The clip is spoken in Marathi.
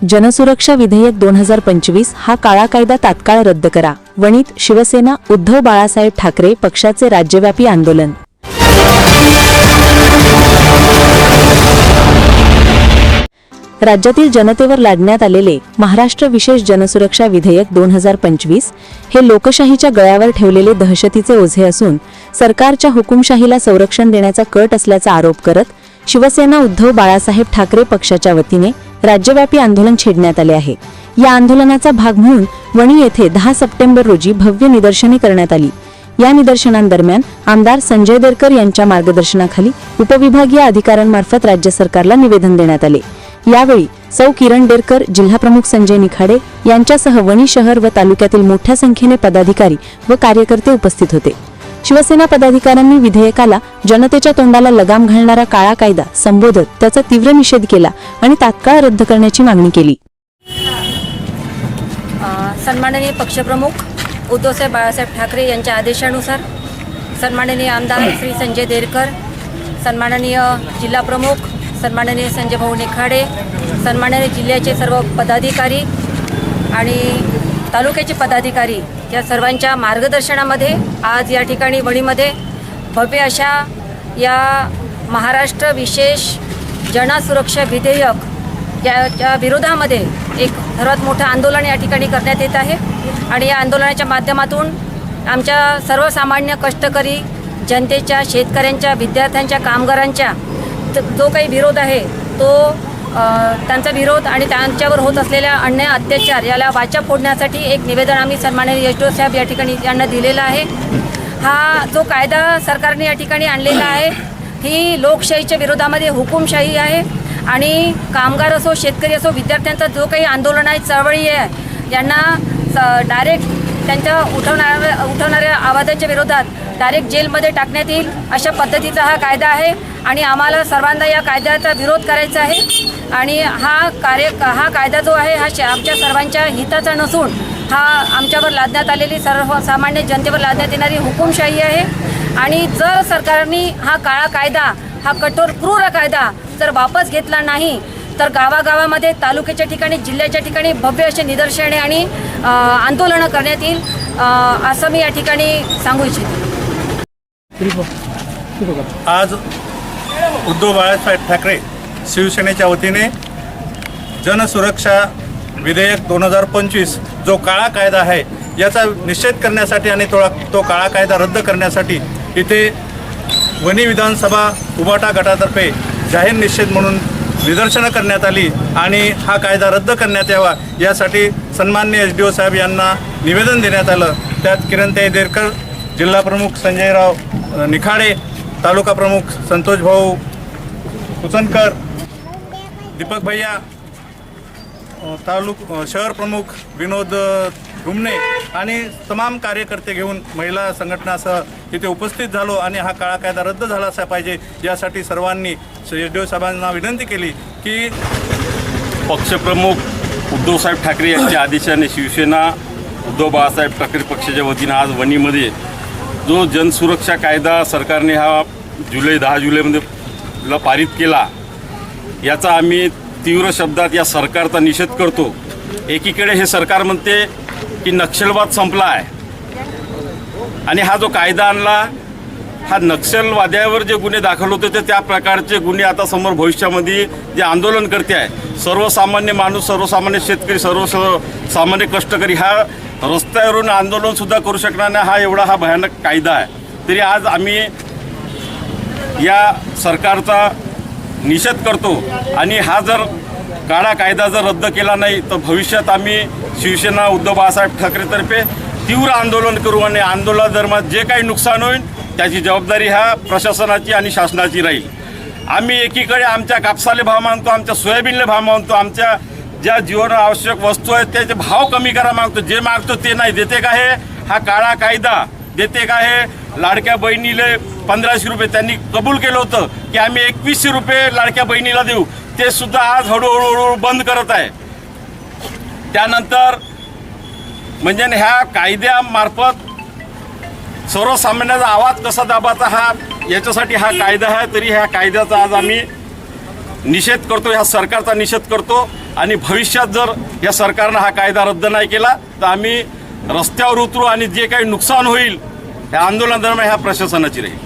जनसुरक्षा विधेयक दोन हजार पंचवीस हा काळा कायदा तात्काळ रद्द करा. वणीत शिवसेना उद्धव बाळासाहेब ठाकरे पक्षाचे राज्यव्यापी आंदोलन. राज्यातील जनतेवर लादण्यात आलेले महाराष्ट्र विशेष जनसुरक्षा विधेयक दोन हजार पंचवीस हे लोकशाहीच्या गळ्यावर ठेवलेले दहशतीचे ओझे असून सरकारच्या हुकुमशाहीला संरक्षण देण्याचा कट असल्याचा आरोप करत शिवसेना उद्धव बाळासाहेब ठाकरे पक्षाच्या वतीने राज्यव्यापी आंदोलन छेडण्यात आले आहे. या आंदोलनाचा भाग म्हणून वणी येथे दहा सप्टेंबर रोजी भव्य निदर्शने करण्यात आली. या निदर्शनांदरम्यान आमदार संजय देरकर यांच्या मार्गदर्शनाखाली उपविभागीय अधिकाऱ्यांमार्फत राज्य सरकारला निवेदन देण्यात आले. यावेळी सौ किरण डेरकर जिल्हाप्रमुख संजय निखाडे यांच्यासह वणी शहर व तालुक्यातील मोठ्या संख्येने पदाधिकारी व कार्यकर्ते उपस्थित होते. शिवसेना पदाधिकाऱ्यांनी विधेयकाला जनतेच्या तोंडाला लगाम घालणारा काळा कायदा संबोधत त्याचा तीव्र निषेध केला आणि तात्काळ रद्द करण्याची मागणी केली. सन्माननीय पक्षप्रमुख उद्धवसाहेब बाळासाहेब ठाकरे यांच्या आदेशानुसार सन्माननीय आमदार श्री संजय देरकर सन्माननीय जिल्हाप्रमुख सन्माननीय संजय भाऊ निखाडे सन्माननीय जिल्ह्याचे सर्व पदाधिकारी आणि तालुक्याचे पदाधिकारी या सर्वांच्या मार्गदर्शनामध्ये आज या ठिकाणी वणीमध्ये भव्य अशा या महाराष्ट्र विशेष जनसुरक्षा विधेयक याच्या विरोधामध्ये एक सर्वात मोठं आंदोलन या ठिकाणी करण्यात येत आहे. आणि या आंदोलनाच्या माध्यमातून आमच्या सर्वसामान्य कष्टकरी जनतेच्या शेतकऱ्यांच्या विद्यार्थ्यांच्या कामगारांच्या जो काही विरोध आहे तो त्यांचा विरोध आणि त्यांच्यावर होत असलेल्या अन्याय अत्याचार याला वाचा फोडण्यासाठी एक निवेदन आम्ही सन्माननीय यशवंत साहेब या ठिकाणी यांना दिलेलं आहे. हा जो कायदा सरकारने या ठिकाणी आणलेला आहे ही लोकशाहीच्या विरोधामध्ये हुकुमशाही आहे आणि कामगार असो शेतकरी असो विद्यार्थ्यांचा जो काही आंदोलन आहे चळवळी आहे यांना डायरेक्ट त्यांच्या उठवणाऱ्या उठवणाऱ्या आवाजाच्या विरोधात डायरेक्ट जेलमध्ये टाकण्यात येईल अशा पद्धतीचा हा कायदा आहे आणि आम्हाला सर्वांना या कायद्याचा विरोध करायचा आहे. आणि हा कार्य हा कायदा जो आहे हा श- आमच्या सर्वांच्या हिताचा नसून हा आमच्यावर लादण्यात आलेली सर्वसामान्य जनतेवर लादण्यात येणारी हुकुमशाही आहे. आणि जर सरकारने हा काळा कायदा हा कठोर क्रूर कायदा जर वापस घेतला नाही तर गावागावामध्ये तालुक्याच्या ठिकाणी जिल्ह्याच्या ठिकाणी भव्य असे निदर्शने आणि आंदोलनं करण्यात येईल असं मी या ठिकाणी सांगू इच्छिते. आज उद्धव बाळासाहेब ठाकरे शिवसेनेच्या वतीने जनसुरक्षा विधेयक दोन हजार पंचवीस जो काळा कायदा आहे याचा निषेध करण्यासाठी आणि तो तो काळा कायदा रद्द करण्यासाठी इथे वनी विधानसभा उबाटा गटातर्फे जाहीर निषेध म्हणून निदर्शनं करण्यात आली आणि हा कायदा रद्द करण्यात यावा यासाठी सन्मान्य एस डी ओ साहेब यांना निवेदन देण्यात आलं. त्यात किरणताई देरकर जिल्हाप्रमुख संजयराव निखाडे तालुका प्रमुख संतोष भाऊ कुचनकर दीपक भैया तालुक शहर प्रमुख विनोद घुमणे आणि तमाम कार्यकर्ते घेऊन महिला संघटनासह इथे उपस्थित झालो आणि हा काळा कायदा रद्द झाला असा पाहिजे यासाठी सर्वांनी एस साहेबांना विनंती केली की पक्षप्रमुख उद्धवसाहेब ठाकरे यांच्या आदेशाने शिवसेना उद्धव बाळासाहेब ठाकरे पक्षाच्या वतीनं आज वणीमध्ये जो जनसुरक्षा कायदा सरकारने हा जुलै दहा जुलैमध्ये ला पारित केला याचा आम्ही तीव्र शब्दात या सरकारचा निषेध करतो. एकीकडे हे सरकार म्हणते की नक्षलवाद संपला आहे आणि हा जो कायदा आणला हा नक्षलवाद्यावर जे गुन्हे दाखल होते ते त्या प्रकारचे गुन्हे आता समोर भविष्यामध्ये जे आंदोलन करते आहे सर्वसामान्य माणूस सर्वसामान्य शेतकरी सर्व सामान्य कष्टकरी हा रस्त्यावरून आंदोलनसुद्धा करू शकणार नाही हा एवढा हा भयानक कायदा आहे. तरी आज आम्ही या सरकारचा निषेध करतो आणि हा जर काळा कायदा जर रद्द केला नाही तर भविष्यात आम्ही शिवसेना उद्धव बाळासाहेब ठाकरेतर्फे तीव्र आंदोलन करू आणि आंदोलनादरम्यान जे काही नुकसान होईल त्याची जबाबदारी ह्या प्रशासनाची आणि शासनाची राहील. आम्ही एकीकडे आमच्या कापसाले भाव मागतो आमच्या सोयाबीनले भाव मागतो आमच्या ज्या जीवन आवश्यक वस्तू आहेत त्याचे भाव कमी करा मागतो जे मागतो ते नाही. देते का हे? हा काळा कायदा. देते का हे? लाडक्या बहिणीले पंधराशे रुपये. त्यांनी कबूल केलं होतं की आम्ही एकवीसशे रुपये लाडक्या बहिणीला देऊ. ते सुद्धा आज हळूहळू हळूहळू बंद करत आहे. त्यानंतर म्हणजे ह्या कायद्यामार्फत सर्वसामान्याचा आवाज कसा दाबाचा हा याच्यासाठी हा कायदा आहे तरी ह्या कायद्याचा आज आम्ही निषेध करतो ह्या सरकारचा निषेध करतो. आणि भविष्यात जर या सरकारनं हा कायदा रद्द नाही केला तर आम्ही रस्त्यावर उतरू आणि जे काही नुकसान होईल ह्या आंदोलनादरम्यान ह्या प्रशासनाची राहील.